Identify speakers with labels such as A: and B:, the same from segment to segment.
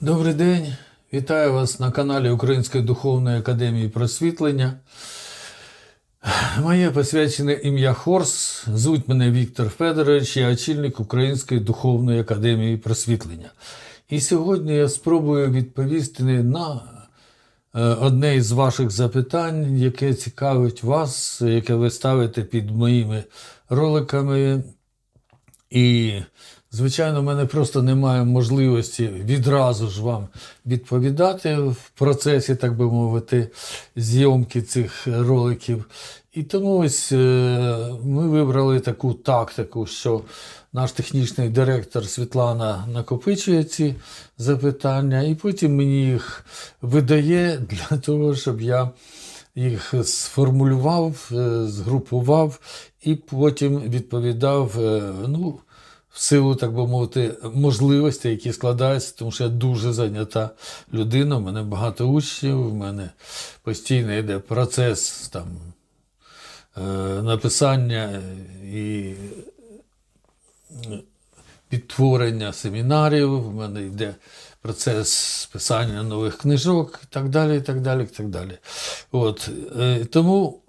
A: Добрий день, вітаю вас на каналі Української духовної академії просвітлення. Моє посвячене ім'я Хорс. Звуть мене Віктор Федорович, я очільник Української духовної академії просвітлення. І сьогодні я спробую відповісти на е, одне із ваших запитань, яке цікавить вас, яке ви ставите під моїми роликами. І, звичайно, в мене просто немає можливості відразу ж вам відповідати в процесі, так би мовити, зйомки цих роликів. І тому ось е, ми вибрали таку тактику, що наш технічний директор Світлана накопичує ці запитання, і потім мені їх видає для того, щоб я їх сформулював, е, згрупував і потім відповідав. е, Ну, в силу, так би мовити, можливостей, які складаються, тому що я дуже зайнята людина, у мене багато учнів, у мене постійно йде процес там, е, написання і відтворення семінарів, в мене йде процес писання нових книжок і так далі. і так далі, і так далі. От, е, тому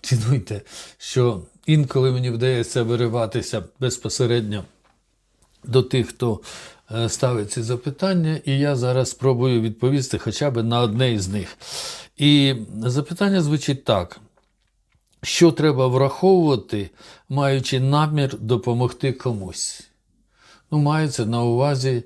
A: цінуйте, що інколи мені вдається вириватися безпосередньо до тих, хто е, ставить ці запитання, і я зараз спробую відповісти хоча б на одне із них. І запитання звучить так. Що треба враховувати, маючи намір допомогти комусь? Ну, мається на увазі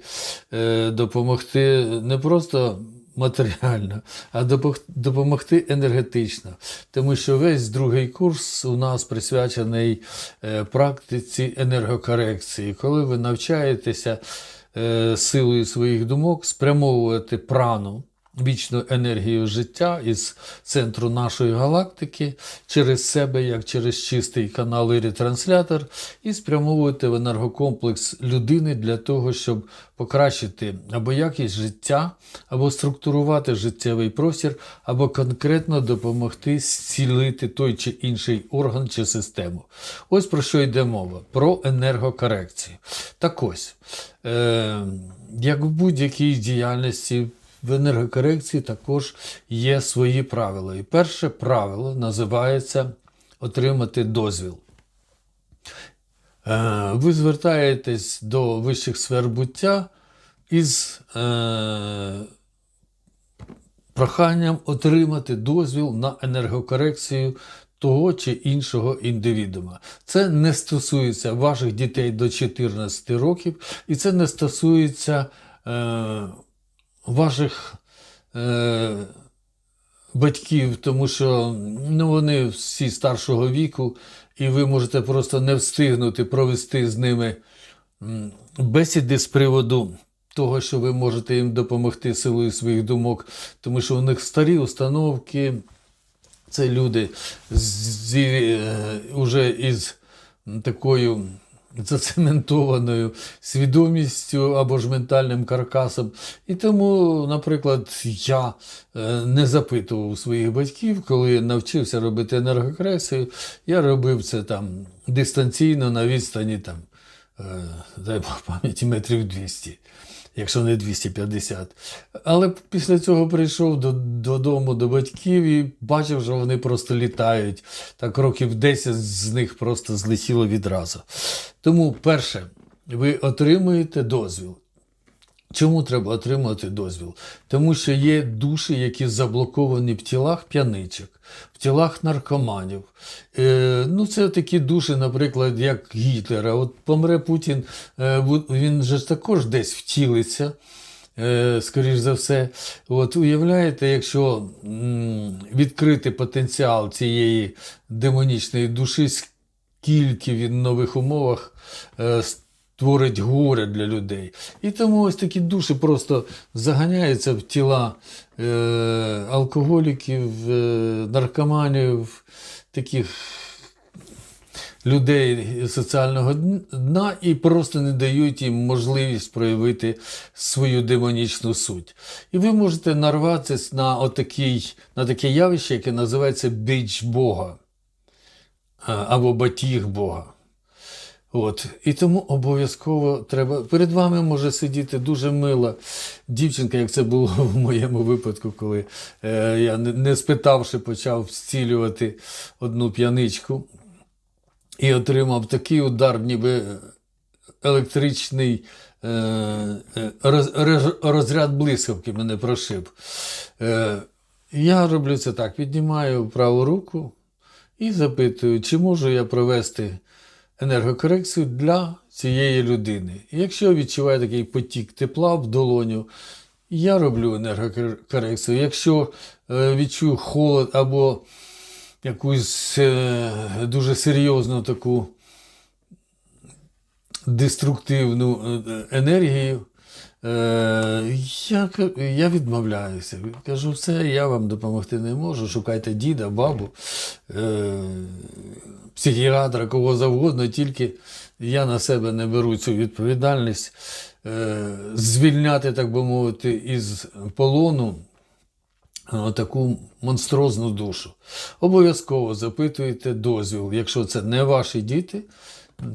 A: е, допомогти не просто матеріально, а допомогти енергетично. Тому що весь другий курс у нас присвячений е, практиці енергокорекції, коли ви навчаєтеся е, силою своїх думок спрямовувати прану. Вічну енергію життя із центру нашої галактики через себе, як через чистий канал і ретранслятор, і спрямовувати в енергокомплекс людини для того, щоб покращити або якість життя, або структурувати життєвий простір, або конкретно допомогти зцілити той чи інший орган чи систему. Ось про що йде мова: про енергокорекцію. Так ось, е, як в будь-якій діяльності. В енергокорекції також є свої правила. І перше правило називається отримати дозвіл. Е, Ви звертаєтесь до вищих сфер буття із е, проханням отримати дозвіл на енергокорекцію того чи іншого індивідума. Це не стосується ваших дітей до 14 років, і це не стосується е, ваших е, батьків, тому що ну, вони всі старшого віку, і ви можете просто не встигнути провести з ними бесіди з приводу того, що ви можете їм допомогти силою своїх думок, тому що у них старі установки. Це люди з, е, уже із такою зацементованою свідомістю або ж ментальним каркасом. І тому, наприклад, я е, не запитував своїх батьків, коли навчився робити енергокресію, я робив це там дистанційно на відстані там, е, дай Бог пам'яті метрів 200 якщо не 250. Але після цього прийшов до, додому до батьків і бачив, що вони просто літають. Так років 10 з них просто злетіло відразу. Тому, перше, ви отримуєте дозвіл. Чому треба отримати дозвіл? Тому що є душі, які заблоковані в тілах п'яничок, в тілах наркоманів. Е, ну, це такі душі, наприклад, як Гітлера. От помре Путін, е, він же ж також десь втілиться. Е, скоріш за все, от уявляєте, якщо відкрити потенціал цієї демонічної душі, скільки він в нових умовах створить горе для людей. І тому ось такі душі просто заганяються в тіла е, алкоголіків, е, наркоманів, таких людей соціального дна і просто не дають їм можливість проявити свою демонічну суть. І ви можете нарватися на, отакий, на таке явище, яке називається біч Бога або батіг Бога. От. І тому обов'язково треба. Перед вами може сидіти дуже мила дівчинка, як це було в моєму випадку, коли е, я, не, спитавши, почав зцілювати одну п'яничку і отримав такий удар, ніби електричний е, е, роз, роз- розряд блискавки мене прошиб. Е, я роблю це так: піднімаю праву руку і запитую, чи можу я провести енергокорекцію для цієї людини. Якщо відчуваю такий потік тепла в долоню, я роблю енергокорекцію. Якщо е, відчую холод або якусь е, дуже серйозну таку деструктивну е, енергію, е, я, я відмовляюся. Кажу, все, я вам допомогти не можу. Шукайте діда, бабу, е, психіатра, кого завгодно, тільки я на себе не беру цю відповідальність. Е, Звільняти, так би мовити, із полону таку монстрозну душу. Обов'язково запитуйте дозвіл, якщо це не ваші діти.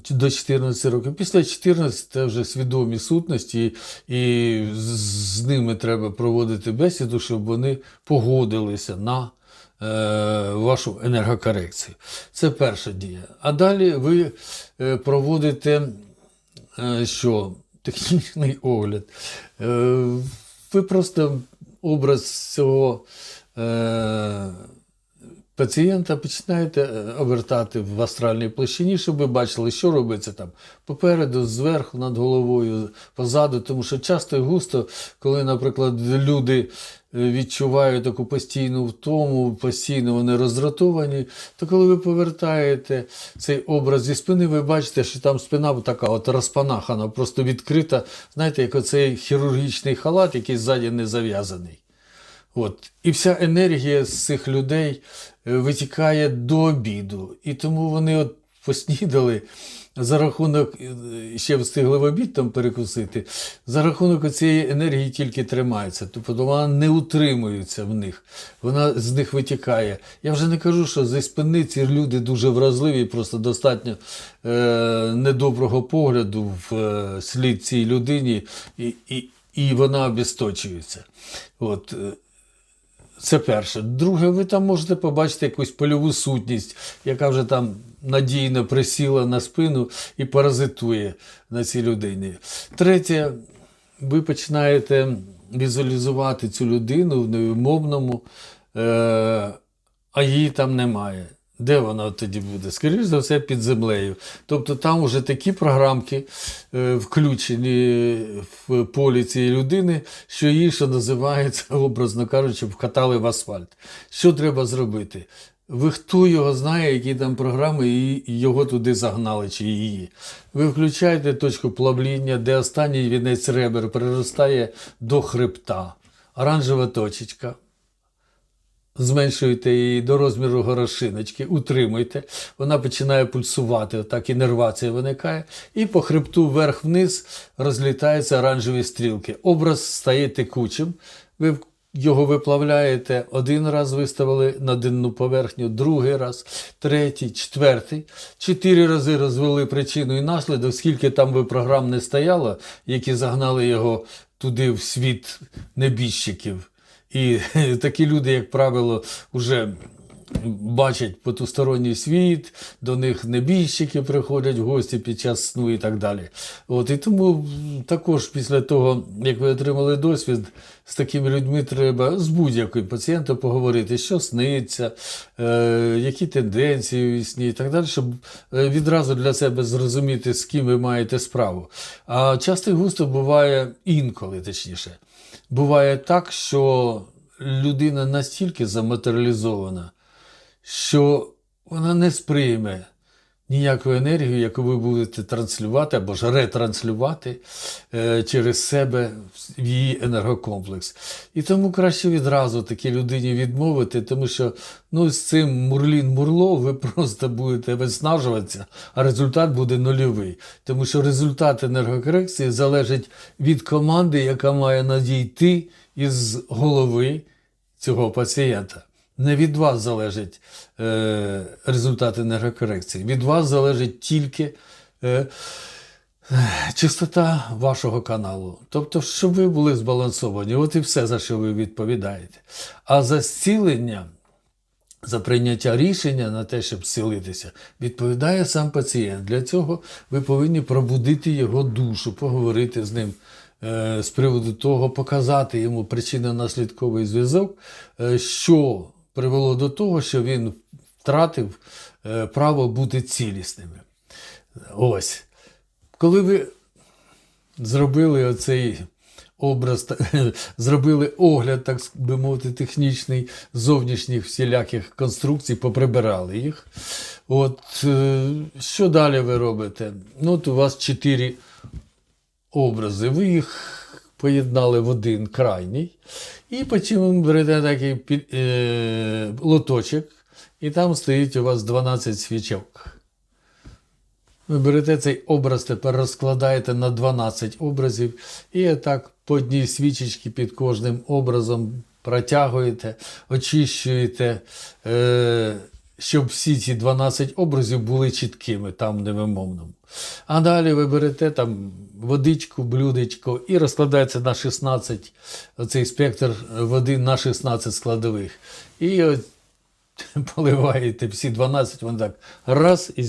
A: До 14 років. Після 14 це вже свідомі сутності, і з- ними треба проводити бесіду, щоб вони погодилися на е, вашу енергокорекцію. Це перша дія. А далі ви е, проводите е, що? Технічний огляд. Ви просто образ цього пацієнта починаєте е, обертати в астральній площині, щоб ви бачили, що робиться там попереду, зверху, над головою, позаду. Тому що часто і густо, коли, наприклад, люди е, відчувають таку постійну втому, постійно вони роздратовані, то коли ви повертаєте цей образ зі спини, ви бачите, що там спина така от розпанахана, просто відкрита, знаєте, як оцей хірургічний халат, який ззаді не зав'язаний. От. І вся енергія з цих людей е, витікає до обіду. І тому вони от поснідали за рахунок, е, ще встигли в обід там перекусити, за рахунок цієї енергії тільки тримається. Тобто вона не утримується в них, вона з них витікає. Я вже не кажу, що зі спини ці люди дуже вразливі, просто достатньо е, недоброго погляду в е, слід цій людині, і, і, і вона обісточується. От. Це перше. Друге, ви там можете побачити якусь польову сутність, яка вже там надійно присіла на спину і паразитує на цій людині. Третє, ви починаєте візуалізувати цю людину в невимовному, е, а її там немає. Де вона тоді буде? Скоріше за все, під землею. Тобто там вже такі програмки е, включені в полі цієї людини, що її, що називається, образно кажучи, вкатали в асфальт. Що треба зробити? Ви хто його знає, які там програми, і його туди загнали, чи її. Ви включаєте точку плавління, де останній вінець ребер приростає до хребта. Оранжева точечка зменшуєте її до розміру горошиночки, утримуйте, вона починає пульсувати, отак інервація виникає, і по хребту вверх-вниз розлітаються оранжеві стрілки. Образ стає текучим. Ви його виплавляєте один раз виставили на денну поверхню, другий раз, третій, четвертий. Чотири рази розвели причину і наслідок, скільки там би програм не стояло, які загнали його туди в світ небіжчиків. І такі люди, як правило, вже бачать потусторонній світ, до них небіжчики приходять в гості під час сну і так далі. От, і тому також після того, як ви отримали досвід, з такими людьми треба з будь-яким пацієнтом поговорити, що сниться, е, які тенденції у сні і так далі, щоб е, відразу для себе зрозуміти, з ким ви маєте справу. А часто густо буває інколи, точніше. Буває так, що людина настільки заматеріалізована, що вона не сприйме ніяку енергію, яку ви будете транслювати або ж ретранслювати е, через себе в її енергокомплекс. І тому краще відразу такій людині відмовити, тому що ну, з цим Мурлін-Мурло ви просто будете виснажуватися, а результат буде нульовий. Тому що результат енергокорекції залежить від команди, яка має надійти із голови цього пацієнта. Не від вас залежить е, результат енергокорекції. Від вас залежить тільки е, чистота вашого каналу. Тобто, щоб ви були збалансовані. От і все, за що ви відповідаєте. А за зцілення, за прийняття рішення на те, щоб зцілитися, відповідає сам пацієнт. Для цього ви повинні пробудити його душу, поговорити з ним. е, З приводу того, показати йому причинно-наслідковий зв'язок, е, що привело до того, що він втратив е, право бути цілісними. Ось. Коли ви зробили оцей образ, зробили огляд, так би мовити, технічний зовнішніх всіляких конструкцій, поприбирали їх. От е, що далі ви робите? Ну, от у вас чотири образи. Ви їх поєднали в один крайній, і потім берете такий е, лоточок, і там стоїть у вас 12 свічок. Ви берете цей образ, тепер розкладаєте на 12 образів, і так по одній свічечці під кожним образом протягуєте, очищуєте, е, щоб всі ці 12 образів були чіткими, там невимовному. А далі ви берете там водичку, блюдечко і розкладається на 16, оцей спектр води на 16 складових. І от поливаєте всі 12, вони так раз і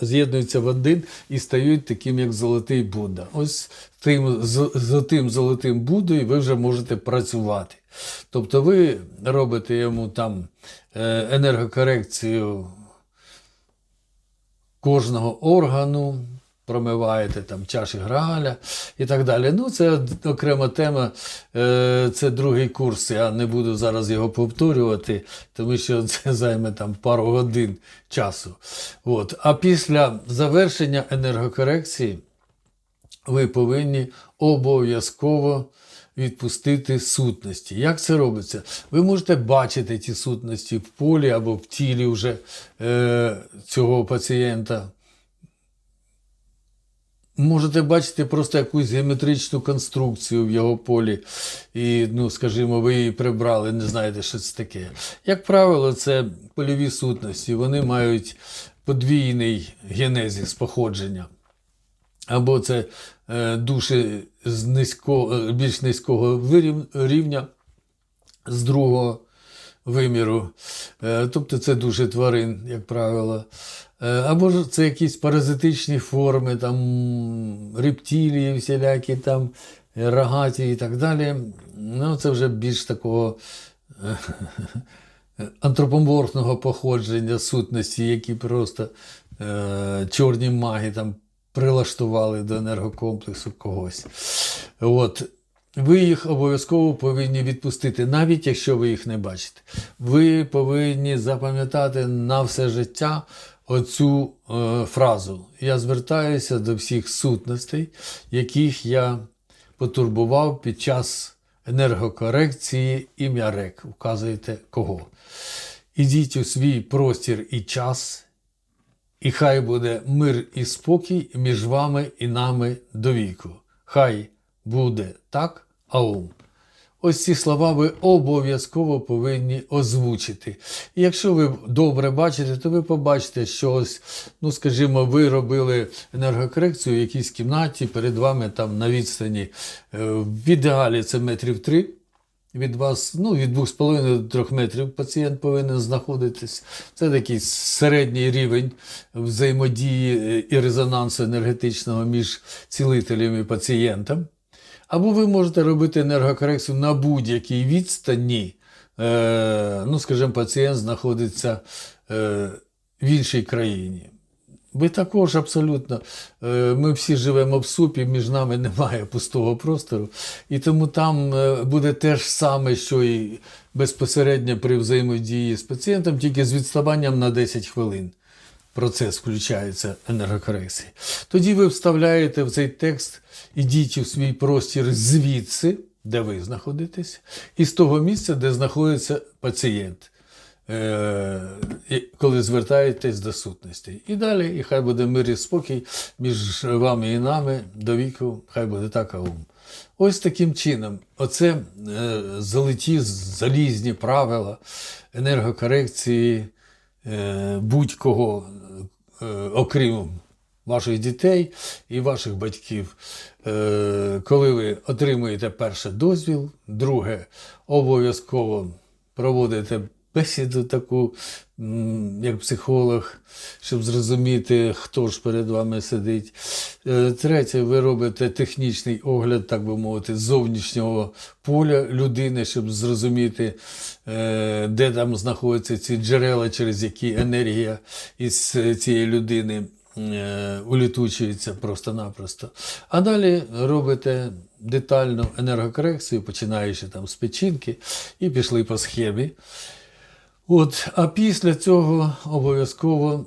A: з'єднуються в один і стають таким, як золотий Будда. Ось тим, з, з тим золотим Буддою ви вже можете працювати. Тобто ви робите йому там енергокорекцію кожного органу, промиваєте там чаші Грааля і так далі. Ну, це окрема тема, е, це другий курс. Я не буду зараз його повторювати, тому що це займе там пару годин часу. От. А після завершення енергокорекції ви повинні обов'язково відпустити сутності. Як це робиться? Ви можете бачити ті сутності в полі або в тілі вже е, цього пацієнта. Можете бачити просто якусь геометричну конструкцію в його полі, і, ну, скажімо, ви її прибрали, не знаєте, що це таке. Як правило, це польові сутності, вони мають подвійний генезис походження. Або це душі з низького, е, більш низького рівня, з другого виміру. Е, Тобто це душі тварин, як правило. Е, Або ж це якісь паразитичні форми, там рептилії, всілякі там е, рогаті і так далі. Ну, це вже більш такого е, антропоморфного походження сутності, які просто е, чорні маги там прилаштували до енергокомплексу когось. От. Ви їх обов'язково повинні відпустити, навіть якщо ви їх не бачите. Ви повинні запам'ятати на все життя оцю е, фразу. Я звертаюся до всіх сутностей, яких я потурбував під час енергокорекції ім'я рек. Вказуєте кого. Ідіть у свій простір і час, і хай буде мир і спокій між вами і нами до віку. Хай буде так, аум. Ось ці слова ви обов'язково повинні озвучити. І якщо ви добре бачите, то ви побачите, що ось, ну скажімо, ви робили енергокорекцію в якійсь кімнаті, перед вами там на відстані е, в ідеалі це метрів три. Від вас, ну, від 2,5 до 3 метрів пацієнт повинен знаходитись. Це такий середній рівень взаємодії е, і резонансу енергетичного між цілителем і пацієнтом. Або ви можете робити енергокорекцію на будь-якій відстані. Е, ну, скажімо, пацієнт знаходиться е, в іншій країні. Ви також абсолютно. е, Ми всі живемо в супі, між нами немає пустого простору. І тому там е, буде те ж саме, що і безпосередньо при взаємодії з пацієнтом, тільки з відставанням на 10 хвилин. Процес включається енергокорекції. Тоді ви вставляєте в цей текст, ідіть у свій простір звідси, де ви знаходитесь, і з того місця, де знаходиться пацієнт. Е, коли звертаєтесь до сутності. І далі, і хай буде мир і спокій між вами і нами до віку, хай буде так аум. Ось таким чином, оце е, золоті залізні правила енергокорекції е, будь-кого, окрім ваших дітей і ваших батьків. Коли ви отримуєте перший дозвіл, друге, обов'язково проводите бесіду таку, як психолог, щоб зрозуміти, хто ж перед вами сидить. Е, Третє, ви робите технічний огляд, так би мовити, зовнішнього поля людини, щоб зрозуміти, е, де там знаходяться ці джерела, через які енергія із цієї людини е, улітучується просто-напросто. А далі робите детальну енергокорекцію, починаючи там з печінки, і пішли по схемі. От, а після цього обов'язково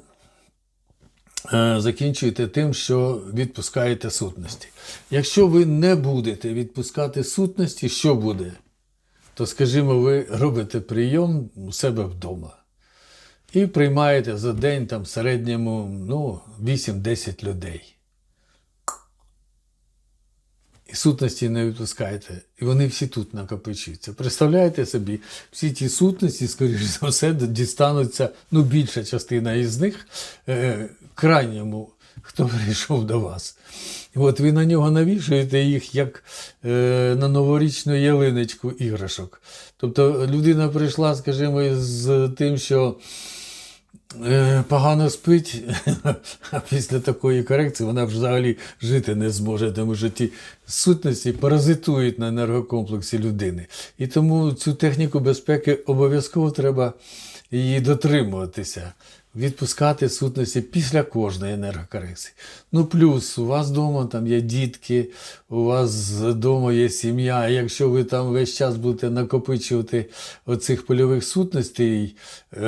A: е, закінчуєте тим, що відпускаєте сутності. Якщо ви не будете відпускати сутності, що буде? То, скажімо, ви робите прийом у себе вдома і приймаєте за день там в середньому ну, 8-10 людей. І сутності не відпускаєте. І вони всі тут накопичуються. Представляєте собі, всі ті сутності, скоріш за все, дістануться, ну, більша частина із них е, крайньому, хто прийшов до вас. І от ви на нього навішуєте їх як е, на новорічну ялиночку іграшок. Тобто людина прийшла, скажімо, з тим, що погано спить, а після такої корекції вона взагалі жити не зможе, тому що ті сутності паразитують на енергокомплексі людини. І тому цю техніку безпеки обов'язково треба її дотримуватися, відпускати сутності після кожної енергокорекції. Ну, плюс у вас вдома там є дітки, у вас вдома є сім'я. Якщо ви там весь час будете накопичувати оцих польових сутностей е,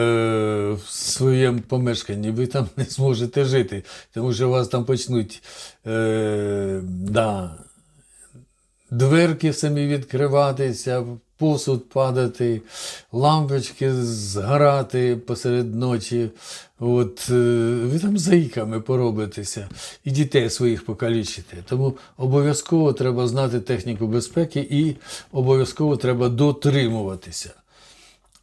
A: в своєму помешканні, ви там не зможете жити, тому що у вас там почнуть. Е, да, дверки самі відкриватися, посуд падати, лампочки згорати посеред ночі. От, е, ви там заїками поробитеся і дітей своїх покалічите. Тому обов'язково треба знати техніку безпеки і обов'язково треба дотримуватися.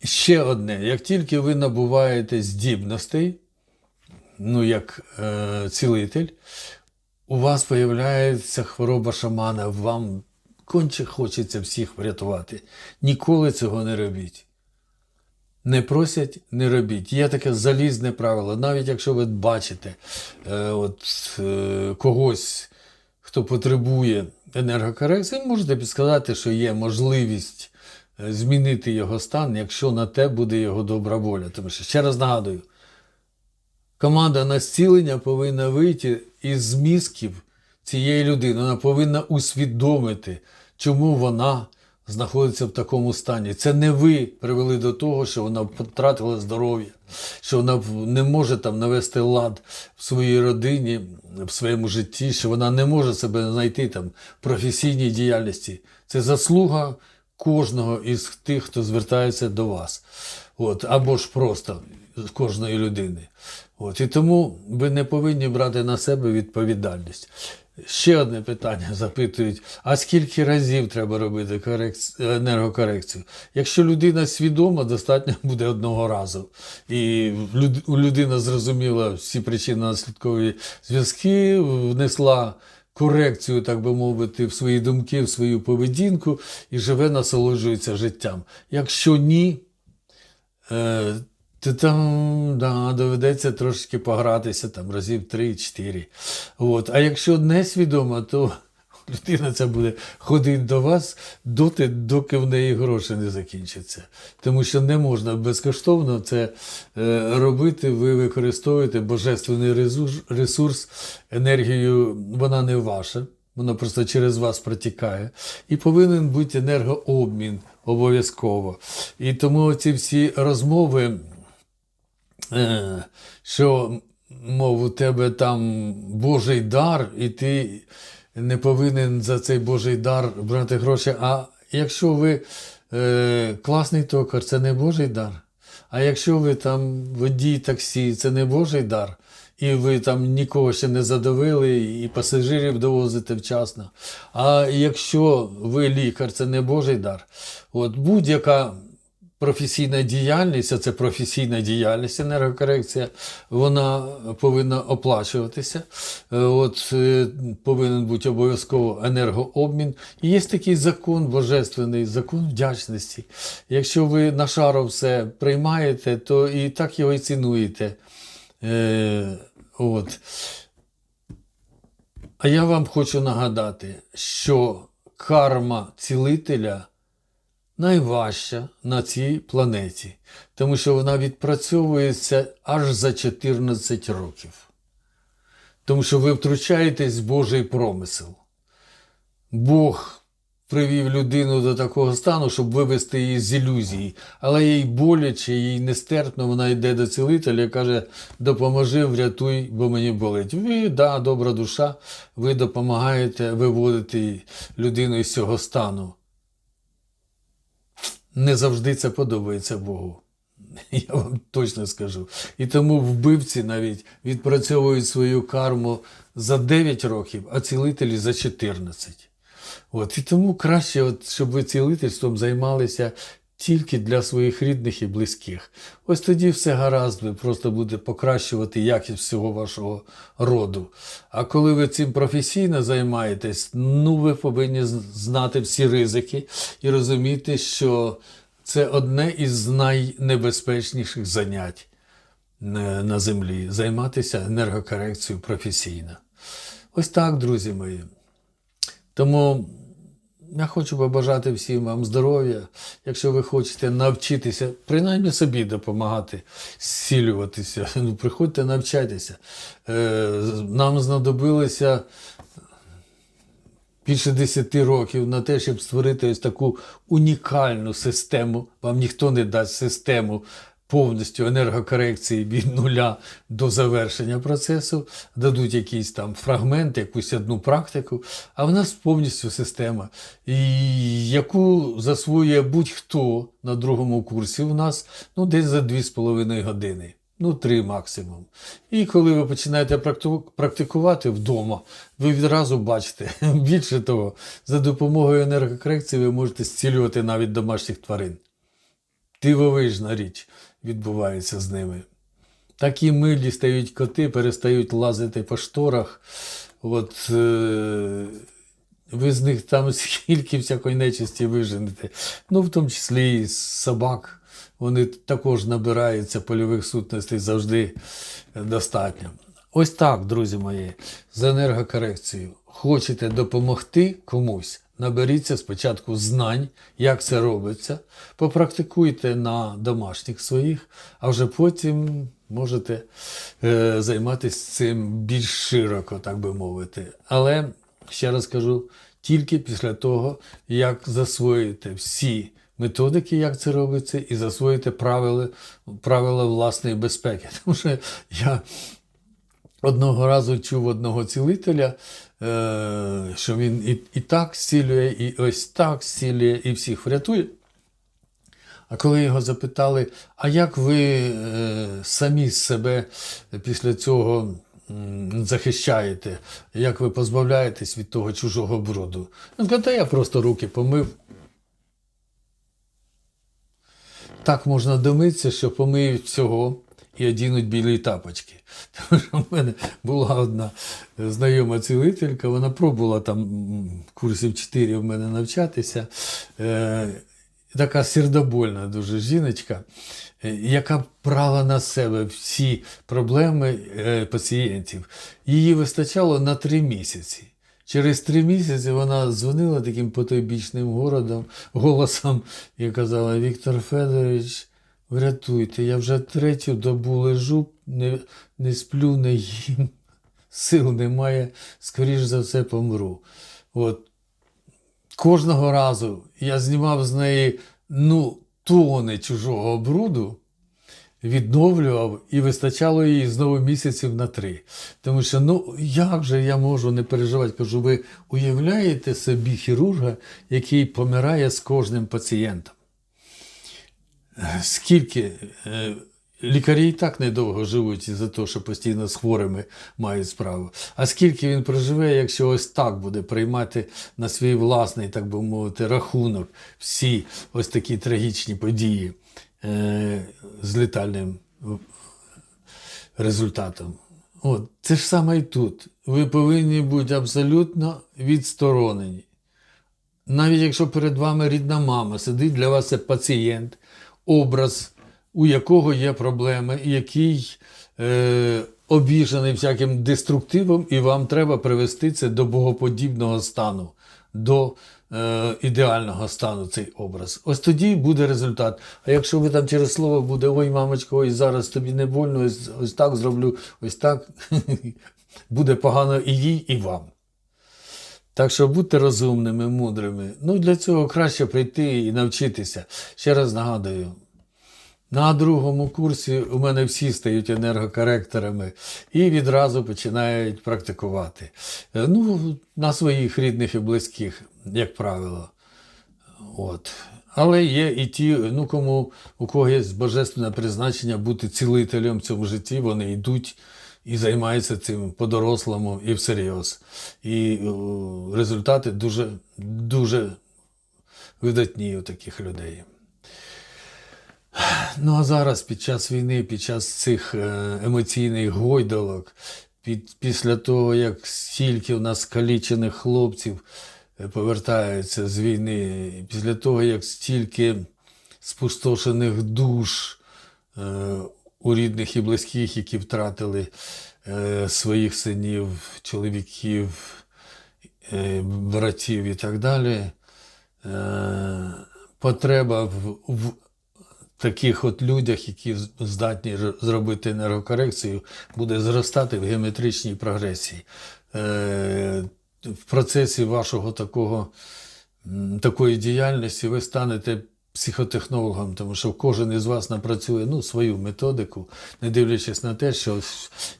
A: Ще одне, як тільки ви набуваєте здібностей, ну як е, цілитель, у вас появляється хвороба шамана, вам конче хочеться всіх врятувати. Ніколи цього не робіть. Не просять, не робіть. Є таке залізне правило. Навіть якщо ви бачите е, от, е, когось, хто потребує енергокорекції, можете підсказати, що є можливість е, змінити його стан, якщо на те буде його добра воля. Тому що, ще раз нагадую, команда на зцілення повинна вийти із мізків цієї людини. Вона повинна усвідомити, чому вона знаходиться в такому стані. Це не ви привели до того, що вона втратила здоров'я, що вона не може там навести лад в своїй родині, в своєму житті, що вона не може себе знайти там в професійній діяльності. Це заслуга кожного із тих, хто звертається до вас. От, або ж просто з кожної людини. От, і тому ви не повинні брати на себе відповідальність. Ще одне питання запитують: а скільки разів треба робити корекц... енергокорекцію? Якщо людина свідома, достатньо буде одного разу. І людина зрозуміла всі причинно-наслідкові зв'язки, внесла корекцію, так би мовити, в свої думки, в свою поведінку і живе, насолоджується життям. Якщо ні, То там да, доведеться трошки погратися там разів 3-4. От. А якщо не свідомо, то людина ця буде ходити до вас доти, доки в неї гроші не закінчаться. Тому що не можна безкоштовно це е, робити, ви використовуєте божественний ресурс, енергію, вона не ваша. Воно просто через вас протікає. І повинен бути енергообмін обов'язково. І тому ці всі розмови, що, мов, у тебе там Божий дар, і ти не повинен за цей Божий дар брати гроші. А якщо ви е, класний токар, це не Божий дар. А якщо ви там водій таксі, це не Божий дар. І ви там нікого ще не задавили, і пасажирів довозите вчасно. А якщо ви лікар, це не Божий дар. От будь-яка професійна діяльність, а це професійна діяльність, енергокорекція, вона повинна оплачуватися. Е, От е, повинен бути обов'язково енергообмін. І є такий закон божественний, закон вдячності. Якщо ви на шару все приймаєте, то і так його і цінуєте. Е, от. А я вам хочу нагадати, що карма цілителя найважча на цій планеті, тому що вона відпрацьовується аж за 14 років. Тому що ви втручаєтесь в Божий промисел. Бог привів людину до такого стану, щоб вивести її з ілюзії, але їй боляче, їй нестерпно, вона йде до цілителя і каже: допоможи, врятуй, бо мені болить. Ви, да, добра душа, ви допомагаєте виводити людину із цього стану. Не завжди це подобається Богу. Я вам точно скажу. І тому вбивці навіть відпрацьовують свою карму за 9 років, а цілителі за 14. От, і тому краще, от, щоб ви цілительством займалися тільки для своїх рідних і близьких. Ось тоді все гаразд, ви просто будете покращувати якість всього вашого роду. А коли ви цим професійно займаєтесь, ну ви повинні знати всі ризики і розуміти, що це одне із найнебезпечніших занять е, на землі займатися енергокорекцією професійно. Ось так, друзі мої. Тому я хочу побажати всім вам здоров'я, якщо ви хочете навчитися, принаймні собі допомагати зцілюватися. Ну, приходьте, навчайтеся. Е, Нам знадобилося більше 10 років на те, щоб створити ось таку унікальну систему. Вам ніхто не дасть систему повністю енергокорекції від нуля до завершення процесу, дадуть якийсь там фрагмент, якусь одну практику, а в нас повністю система, і яку засвоює будь-хто на другому курсі у нас ну, десь за 2,5 години. Ну, три максимум. І коли ви починаєте практикувати вдома, ви відразу бачите. Більше того, за допомогою енергокорекції ви можете зцілювати навіть домашніх тварин. Дивовижна річ відбувається з ними. Такі милі стають коти, перестають лазити по шторах. От, е- ви з них там скільки всякої нечисті виженете. Ну, в тому числі і собак. Вони також набираються польових сутностей завжди достатньо. Ось так, друзі мої, з енергокорекцією. Хочете допомогти комусь? Наберіться спочатку знань, як це робиться, попрактикуйте на домашніх своїх, а вже потім можете е, займатися цим більш широко, так би мовити. Але ще раз кажу, тільки після того, як засвоїте всі методики, як це робиться, і засвоїте правила, правила власної безпеки. Тому що я одного разу чув одного цілителя, е, що він і, і так зцілює, і ось так зцілює, і всіх врятує. А коли його запитали, а як ви е, самі себе після цього захищаєте, як ви позбавляєтесь від того чужого бруду? Він сказав, та я просто руки помив. Так можна домитися, що помиють всього і одінуть білі тапочки. Тому що в мене була одна знайома цілителька, вона пробувала там курсів 4 в мене навчатися. Е, така сердобольна дуже жіночка, е, яка брала на себе всі проблеми е, пацієнтів. Її вистачало на три місяці. Через три місяці вона дзвонила таким потойбічним городом, голосом і казала: Віктор Федорович, врятуйте, я вже третю добу лежу, не, не сплю, не їм, сил немає, скоріш за все помру. От. Кожного разу я знімав з неї ну, тони чужого бруду, відновлював і вистачало їй знову місяців на три. Тому що, ну як же я можу не переживати? Кажу, ви уявляєте собі хірурга, який помирає з кожним пацієнтом? Е, Скільки е, лікарі і так недовго живуть із-за того, що постійно з хворими мають справу. А скільки він проживе, якщо ось так буде приймати на свій власний, так би мовити, рахунок всі ось такі трагічні події. е, з летальним результатом. От, це ж саме і тут. Ви повинні бути абсолютно відсторонені. Навіть якщо перед вами рідна мама сидить, для вас це пацієнт, образ, у якого є проблеми, який е, обіжений всяким деструктивом, і вам треба привести це до богоподібного стану, до е, ідеального стану цей образ. Ось тоді буде результат. А якщо ви там через слово буде, ой, мамочко, ой, зараз тобі не больно, ось, ось так зроблю, ось так, буде погано і їй, і вам. Так що будьте розумними, мудрими. Ну, для цього краще прийти і навчитися. Ще раз нагадую. На другому курсі у мене всі стають енергокоректорами і відразу починають практикувати. Е, Ну, на своїх рідних і близьких, як правило. От. Але є і ті, ну кому у кого є божественне призначення бути цілителем в цьому житті, вони йдуть і займаються цим по-дорослому і всерйоз. І о, результати дуже, дуже видатні у таких людей. Ну а зараз під час війни, під час цих е, емоційних гойдалок, під, після того, як стільки у нас калічених хлопців е, повертаються з війни, після того, як стільки спустошених душ е, у рідних і близьких, які втратили е, своїх синів, чоловіків, е, братів і так далі, е, потреба в, в таких от людях, які здатні зробити енергокорекцію, буде зростати в геометричній прогресії. Е, В процесі вашого такого, такої діяльності ви станете психотехнологом, тому що кожен із вас напрацює ну, свою методику, не дивлячись на те, що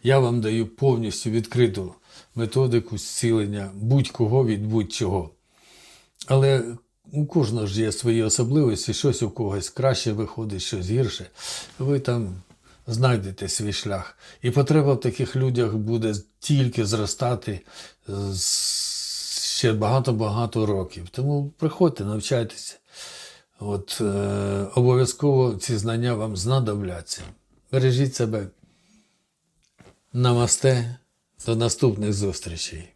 A: я вам даю повністю відкриту методику зцілення будь-кого від будь-чого. Але у кожного ж є свої особливості, щось у когось краще виходить, щось гірше. Ви там знайдете свій шлях. І потреба в таких людях буде тільки зростати ще багато-багато років. Тому приходьте, навчайтеся. От, е, обов'язково ці знання вам знадобляться. Бережіть себе. Намасте. До наступних зустрічей.